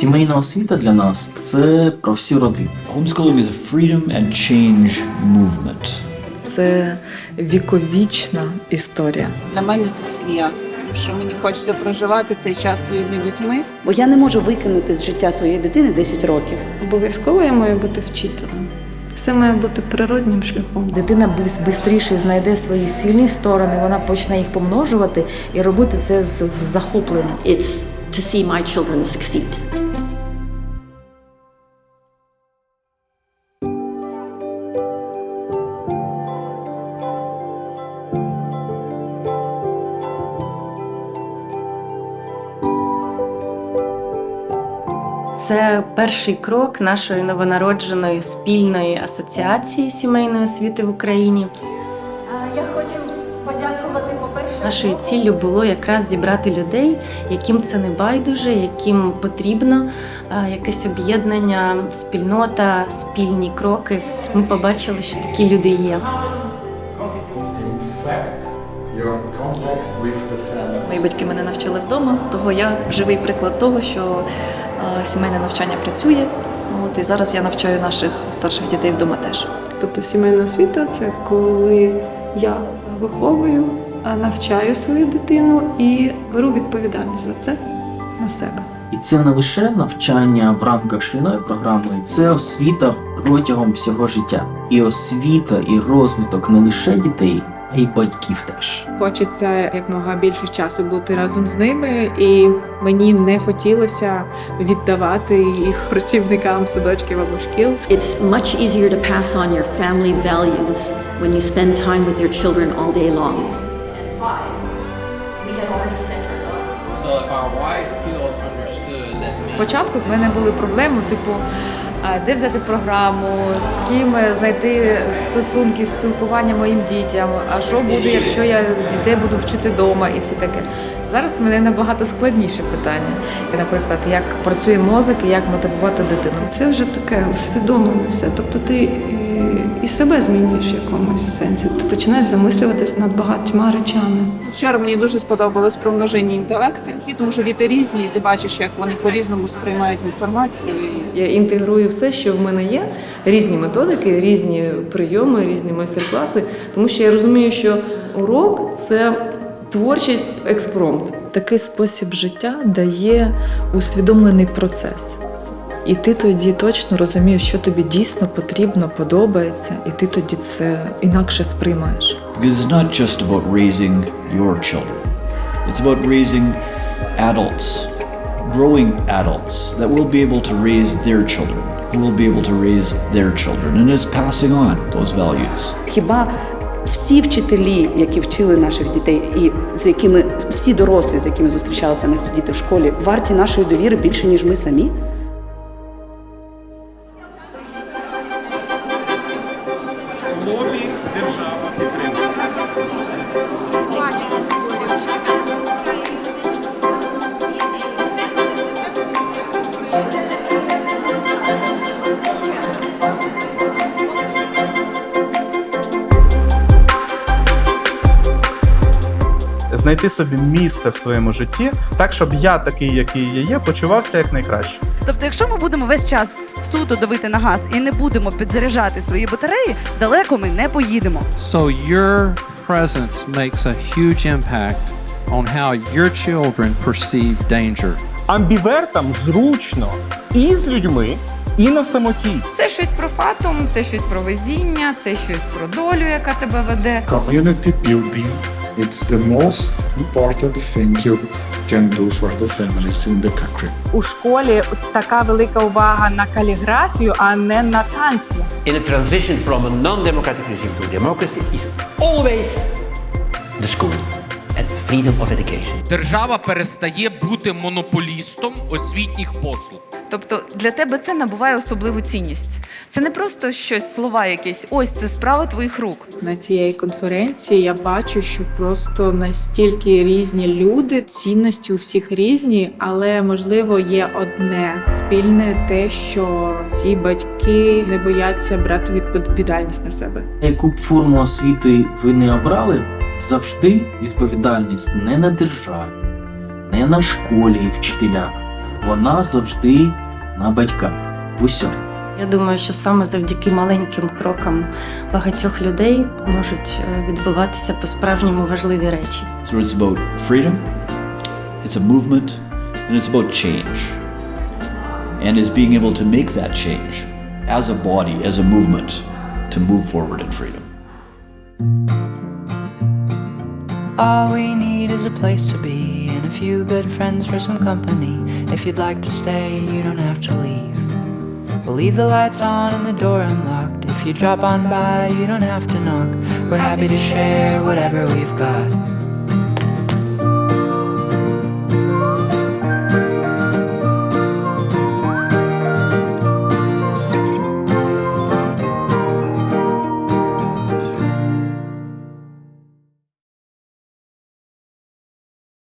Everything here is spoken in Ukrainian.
Сімейна освіта для нас це про всю родину. Homeschooling is a freedom and change movement. Це віковічна історія. Для мене це сім'я. Що мені хочеться проживати цей час своїми дітьми. Бо я не можу викинути з життя своєї дитини 10 років. Обов'язково я маю бути вчителем. Все має бути природнім шляхом. Дитина швидше знайде свої сильні сторони, вона почне їх помножувати і робити це з захопленням. It's to see my children succeed. Це перший крок нашої новонародженої спільної асоціації сімейної освіти в Україні. Я хочу подякувати по-перше. Нашою ціллю було якраз зібрати людей, яким це не байдуже, яким потрібно якесь об'єднання, спільнота, спільні кроки. Ми побачили, що такі люди є. Мої батьки мене навчили вдома, того я живий приклад того, що сімейне навчання працює. От і зараз я навчаю наших старших дітей вдома теж. Тобто сімейна освіта це коли я виховую, а навчаю свою дитину і беру відповідальність за це на себе. І це не лише навчання в рамках шкільної програми, це освіта протягом всього життя. І освіта, і розвиток не лише дітей, й батьків теж. Хочеться якмога більше часу бути разом з ними, і мені не хотілося віддавати їх працівникам садочків або шкіл. It's much easier to pass on your family values when you spend time with your children all day long. Спочатку в мене були проблеми, типу, де взяти програму, з ким знайти стосунки, спілкування моїм дітям. А що буде, якщо я дітей буду вчити вдома і все таке. Зараз мене набагато складніше питання. Наприклад, як працює мозок і як мотивувати дитину. Це вже таке усвідомлене. Тобто ти і, себе змінюєш в якомусь сенсі. Ти починаєш замислюватись над багатьма речами. Вчора мені дуже сподобалось про множинні інтелекти, тому що діти різні, і ти бачиш, як вони по-різному сприймають інформацію. Я інтегрую все, що в мене є, різні методики, різні прийоми, різні майстер-класи, тому що я розумію, що урок це творчість експромт. Такий спосіб життя дає усвідомлений процес. І ти тоді точно розумієш, що тобі дійсно потрібно, подобається, і ти тоді це інакше сприймаєш. Because it's not just about raising your children. It's about raising adults, growing adults that will be able to raise their children, who will be able to raise their children. And it's passing on those values. Хіба всі вчителі, які вчили наших дітей, і з якими всі дорослі, з якими зустрічалися наші діти в школі, варті нашої довіри більше, ніж ми самі? лобі Знайти собі місце в своєму житті, так щоб я такий, який я є, почувався як найкраще. Тобто, якщо ми будемо весь час суто давити на газ і не будемо підзаряджати свої батареї, далеко ми не поїдемо. So your presence makes a huge impact on how your children perceive danger. Амбівертам зручно і з людьми, і на самоті. Це щось про фатум, це щось про везіння, це щось про долю, яка тебе веде. Community building it's the most important thing you can do for the families in the country. У школі така велика увага на каліграфію, а не на танці. In a transition from a non-democratic regime to democracy is always the school and freedom of education. Держава перестає бути монополістом освітніх послуг. Тобто для тебе це набуває особливу цінність. Це не просто щось, слова якісь, ось це справа твоїх рук. На цієї конференції я бачу, що просто настільки різні люди, цінності у всіх різні, але можливо є одне спільне те, що ці батьки не бояться брати відповідальність на себе. Яку б форму освіти ви не обрали, завжди відповідальність не на державі, не на школі і вчителях, Вона завжди на батьках. В усьому. Я думаю, що саме завдяки маленьким крокам багатьох людей можуть е, відбуватися по-справжньому важливі речі. So it's about freedom, it's a movement, and it's about change. And is being able to make that change as a body, as a movement, to move forward in freedom. All we need is a place to be and a few good friends for some company. If you'd like to stay, you don't have to leave. We'll leave the lights on and the door unlocked. If you drop on by, you don't have to knock. We're happy to share whatever we've got.